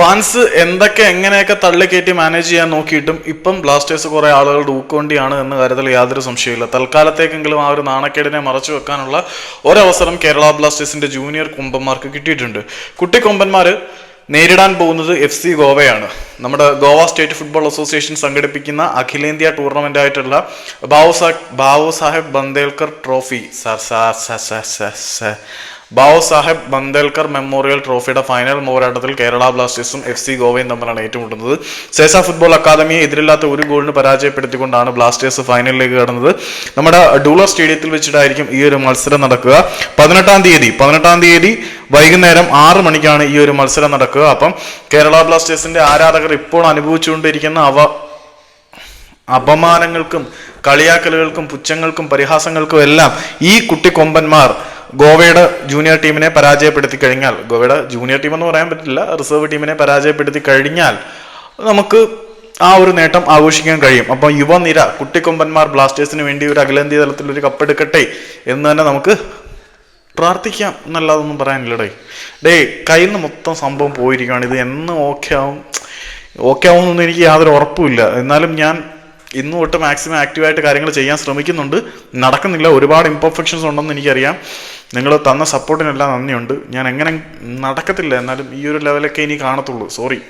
Fans എന്തൊക്കെ എങ്ങനെയൊക്കെ തള്ളിക്കയറ്റി manage ചെയ്യാൻ നോക്കിയിട്ടും ഇപ്പം ബ്ലാസ്റ്റേഴ്സ് കുറെ ആളുകളുടെ ഊക്കൊണ്ടിയാണ് എന്ന കാര്യത്തിൽ യാതൊരു സംശയമില്ല തൽക്കാലത്തേക്കെങ്കിലും ആ ഒരു നാണക്കേടിനെ മറച്ചു വെക്കാനുള്ള ഒരവസരം കേരള ബ്ലാസ്റ്റേഴ്സിന്റെ ജൂനിയർ കൊമ്പന്മാർക്ക് കിട്ടിയിട്ടുണ്ട്. കുട്ടി കൊമ്പന്മാര് നേരിടാൻ പോകുന്നത് എഫ് സി ഗോവയാണ്. നമ്മുടെ ഗോവ സ്റ്റേറ്റ് ഫുട്ബോൾ അസോസിയേഷൻ സംഘടിപ്പിക്കുന്ന അഖിലേന്ത്യ ടൂർണമെന്റ് ആയിട്ടുള്ള ബാബു സാ ബാബു സാഹേബ് ബന്ദേൽക്കർ ട്രോഫി. ബാബു സാഹേബ് ബന്ദേൽക്കർ മെമ്മോറിയൽ ട്രോഫിയുടെ ഫൈനൽ പോരാട്ടത്തിൽ കേരള ബ്ലാസ്റ്റേഴ്സും എഫ് സി ഗോവയും തമ്മിലാണ് ഏറ്റുമുട്ടുന്നത്. സേസ ഫുട്ബോൾ അക്കാദമിയെ എതിരില്ലാത്ത ഒരു ഗോളിന് പരാജയപ്പെടുത്തിക്കൊണ്ടാണ് ബ്ലാസ്റ്റേഴ്സ് ഫൈനലിലേക്ക് കടന്നത്. നമ്മുടെ ഡൂളർ സ്റ്റേഡിയത്തിൽ വെച്ചിട്ടായിരിക്കും ഈ ഒരു മത്സരം നടക്കുക. പതിനെട്ടാം തീയതി പതിനെട്ടാം തീയതി വൈകുന്നേരം ആറ് മണിക്കാണ് ഈ ഒരു മത്സരം നടക്കുക. അപ്പം കേരള ബ്ലാസ്റ്റേഴ്സിന്റെ ആരാധകർ ഇപ്പോൾ അനുഭവിച്ചുകൊണ്ടിരിക്കുന്ന അവ അപമാനങ്ങൾക്കും കളിയാക്കലുകൾക്കും പുച്ഛങ്ങൾക്കും പരിഹാസങ്ങൾക്കും എല്ലാം ഈ കുട്ടിക്കൊമ്പന്മാർ ഗോവയുടെ ജൂനിയർ ടീമിനെ പരാജയപ്പെടുത്തി കഴിഞ്ഞാൽ ഗോവയുടെ ജൂനിയർ ടീം എന്ന് പറയാൻ പറ്റില്ല റിസർവ് ടീമിനെ പരാജയപ്പെടുത്തി കഴിഞ്ഞാൽ നമുക്ക് ആ ഒരു നേട്ടം ആഘോഷിക്കാൻ കഴിയും. അപ്പോൾ യുവനിര കുട്ടിക്കൊമ്പന്മാർ ബ്ലാസ്റ്റേഴ്സിന് വേണ്ടി ഒരു അഖിലേന്ത്യ തലത്തിൽ ഒരു കപ്പെടുക്കട്ടെ എന്ന് തന്നെ നമുക്ക് പ്രാർത്ഥിക്കാം. എന്നല്ലാതൊന്നും പറയാനില്ല ഡേ ഡേ കയ്യിൽ നിന്ന് മൊത്തം സംഭവം പോയിരിക്കുകയാണ്. ഇത് എന്ന് ഓക്കെ ആവും. ഓക്കെ ആവുമെന്നൊന്നും എനിക്ക് യാതൊരു ഉറപ്പുമില്ല. എന്നാലും ഞാൻ ഇന്ന് തൊട്ട് മാക്സിമം ആക്റ്റീവായിട്ട് കാര്യങ്ങൾ ചെയ്യാൻ ശ്രമിക്കുന്നുണ്ട്. നടക്കുന്നില്ല. ഒരുപാട് ഇംപെർഫെക്ഷൻസ് ഉണ്ടെന്ന് എനിക്കറിയാം. നിങ്ങൾ തന്ന സപ്പോർട്ടിനെല്ലാം നന്ദിയുണ്ട്. ഞാൻ എങ്ങനെ നടക്കത്തില്ല. എന്നാലും ഈ ഒരു ലെവലൊക്കെ ഇനി കാണത്തുള്ളൂ. സോറി